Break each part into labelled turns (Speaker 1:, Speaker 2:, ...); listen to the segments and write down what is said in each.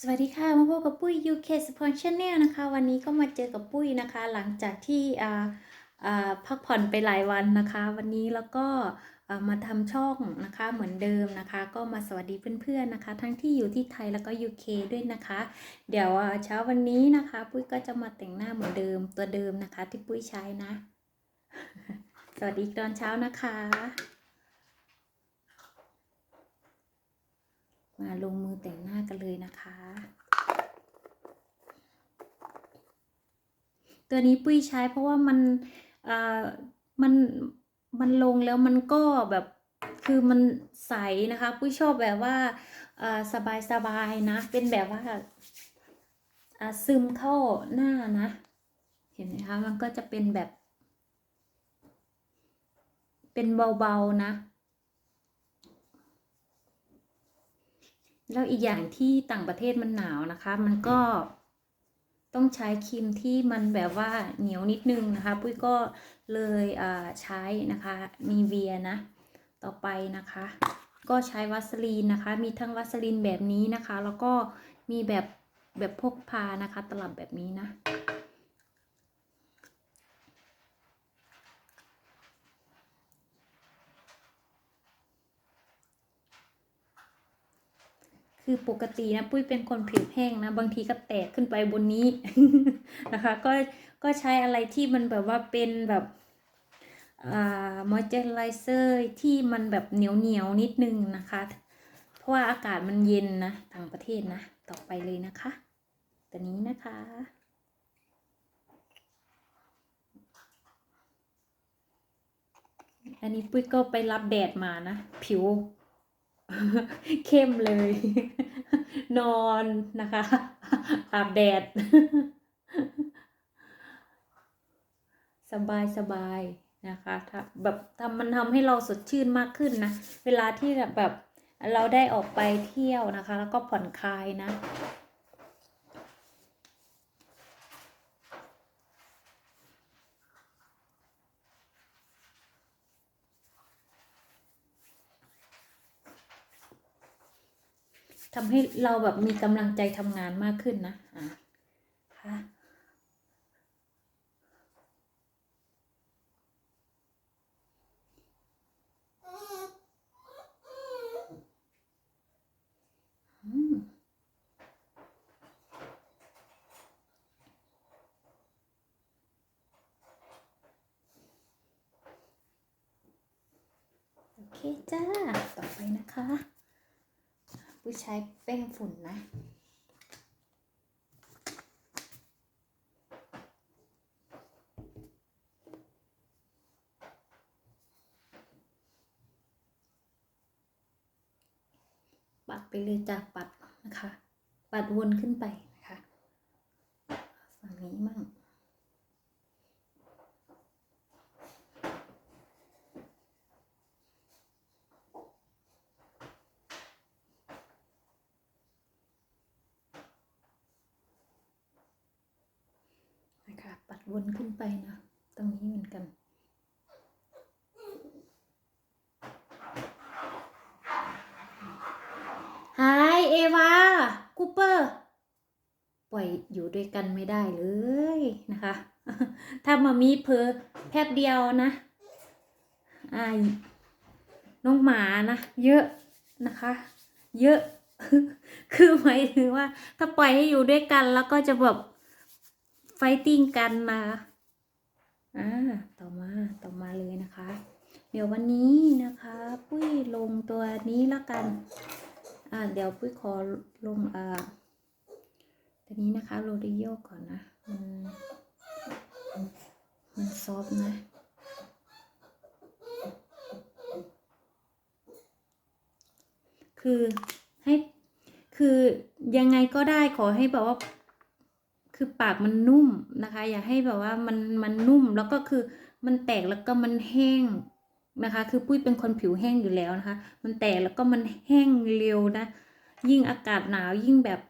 Speaker 1: สวัสดีค่ะมาพบกับปุ้ย UK Support Channel นะคะ วันนี้ก็มาเจอกับปุ้ยนะคะ หลังจากที่พักผ่อนไปหลายวันนะคะ วันนี้แล้วก็มาทำช่องนะคะเหมือนเดิมนะคะ ก็มาสวัสดีเพื่อนๆนะคะ ทั้งที่อยู่ที่ไทยแล้วก็ UK ด้วยนะคะ เดี๋ยวเช้าวันนี้นะคะ ปุ้ยก็จะมาแต่งหน้าเหมือนเดิมตัวเดิมนะคะ ที่ปุ้ยใช้นะ สวัสดีตอนเช้านะคะ มาลงมือแต่งหน้ากันเลยนะคะ ตัวนี้ปุ้ยใช้เพราะว่ามันอ่อมันมันลงแล้วมันก็แบบคือมันใสนะคะปุ้ยชอบแบบว่าอ่อสบายสบายนะ เป็นแบบว่าอ่าซึมเข้าหน้านะ เห็นไหมคะ มันก็จะเป็นแบบ เป็นเบาๆนะ แล้วอีกอย่างที่ต่างประเทศมันหนาวนะคะ มันก็ต้องใช้ครีมที่มันแบบว่าเหนียวนิดนึงนะคะ ปุ้ยก็เลยอ่าใช้นะคะมีเวียนะ ต่อไปนะคะ ก็ใช้วัสลีนนะคะ มีทั้งวัสลีนแบบนี้นะคะ แล้วก็มีแบบแบบพกพานะคะ ตลับแบบนี้นะ คือปกตินะปุ้ยเป็นคนผิวแห้งนะ บางทีก็แตกขึ้นไปบนนี้นะคะ ก็ก็ใช้อะไรที่มันแบบว่าเป็นแบบอ่ามอยเจอร์ไรเซอร์ที่มันแบบเหนียวเหนียวนิดนึงนะคะ เพราะว่าอากาศมันเย็นนะต่างประเทศนะ ต่อไปเลยนะคะตัวนี้นะคะอันนี้ปุ้ยก็ไปรับแดดมานะ ผิว เข้มเลย นอนนะคะอาบแดด สบายสบายนะคะถ้าแบบทำมันทำให้เราสดชื่นมากขึ้นนะ เวลาที่แบบเราได้ออกไปเที่ยวนะคะ แล้วก็ผ่อนคลายนะ ทำให้เราแบบมีกำลังใจทำงานมากขึ้นนะอะค่ะโอเคจ้า ต่อไปนะคะ ผู้ใช้แป้งฝุ่นนะปัดไปเลยจากปัดนะคะ ปัดวนขึ้นไปนะคะ ฝั่งนี้มั่ง นะคะ ปัด วนขึ้นไปนะ ตรงนี้เหมือนกันฮายเอวาคูเปอร์ ปล่อยอยู่ด้วยกันไม่ได้เลยนะคะ ถ้ามามีเพอแป๊บเดียวนะอายน้องหมานะ เยอะนะคะ เยอะ คือหมายถึงว่า ถ้าปล่อยให้อยู่ด้วยกันแล้วก็จะแบบ ไฟติ้งกันนะอ่าต่อมาต่อมาเลยนะคะ เดี๋ยววันนี้นะคะ ปุ้ยลงตัวนี้แล้วกัน อ่าเดี๋ยวปุ้ยขอลงอ่าตัวนี้นะคะโรดิโอก่อนนะมันมันซอฟนะคือให้คือยังไงก็ได้ขอให้แบบว่า คือปากมันนุ่มนะคะ อย่าให้แบบว่ามันมันนุ่มแล้วก็คือมันแตกแล้วก็มันแห้งนะคะ คือปุ้ยเป็นคนผิวแห้งอยู่แล้วนะคะ มันแตกแล้วก็มันแห้งเร็วนะ ยิ่งอากาศหนาวยิ่งแบบ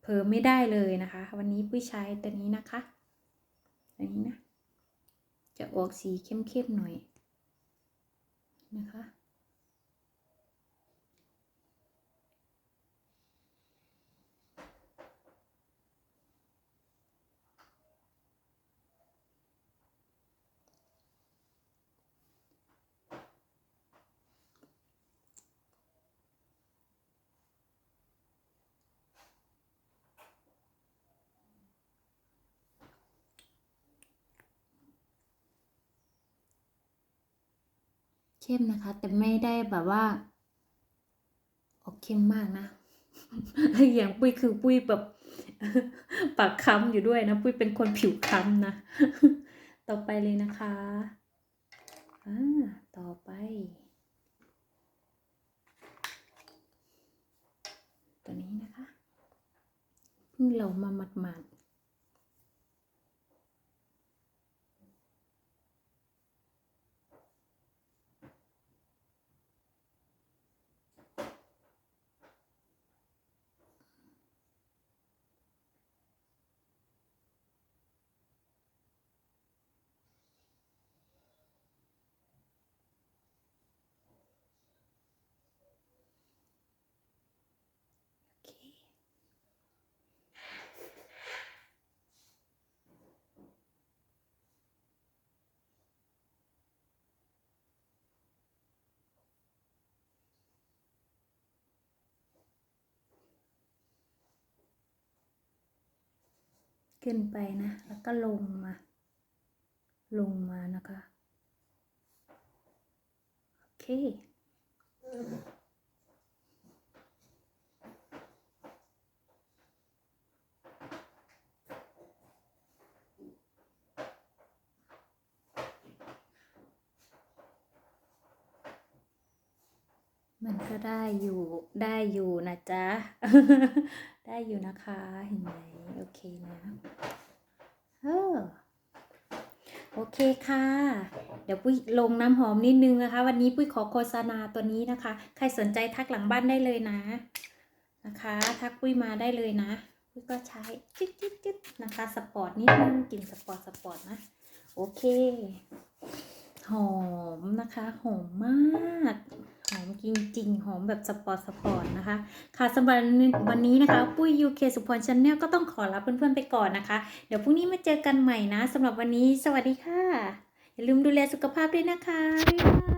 Speaker 1: เผลอไม่ได้เลยนะคะ วันนี้ปุ้ยใช้ตัวนี้นะคะตัวนี้นะ จะออกสีเข้มๆหน่อยนะคะ เข้มนะคะ แต่ไม่ได้แบบว่า ออกเข้มมากนะ อย่างปุ้ยคือปุ้ยแบบปากค้ำอยู่ด้วยนะ ปุ้ยเป็นคนผิวค้ำนะ ต่อไปเลยนะคะอ่าต่อไปตัวนี้นะคะเพิ่งเรามาหมาดๆ ขึ้นไปนะ แล้วก็ลงมา ลงมานะคะ โอเคมันก็ได้อยู่ได้อยู่นะจ๊ะ ได้อยู่นะคะ เห็นไหมโอเคนะเออโอเคค่ะ เดี๋ยวปุ้ยลงน้ำหอมนิดนึงนะคะ วันนี้ปุ้ยขอโฆษณาตัวนี้นะคะ ใครสนใจทักหลังบ้านได้เลยนะ นะคะ ทักปุ้ยมาได้เลยนะปุ้ยก็ใช้จิ๊ดจิ๊ดจิ๊ดนะคะ สปอร์ตนิดนึงกลิ่นสปอร์ตสปอร์ตนะ โอเค หอมนะคะ หอมมาก จริงๆ หอมแบบสปอร์ตสปอร์ตนะคะ ค่ะสำหรับวันนี้นะคะ ปุ้ยยูเคสุพรชันแนลก็ต้องขอลาเพื่อนๆไปก่อนนะคะ เดี๋ยวพรุ่งนี้มาเจอกันใหม่นะสำหรับวันนี้ สวัสดีค่ะ อย่าลืมดูแลสุขภาพด้วยนะคะ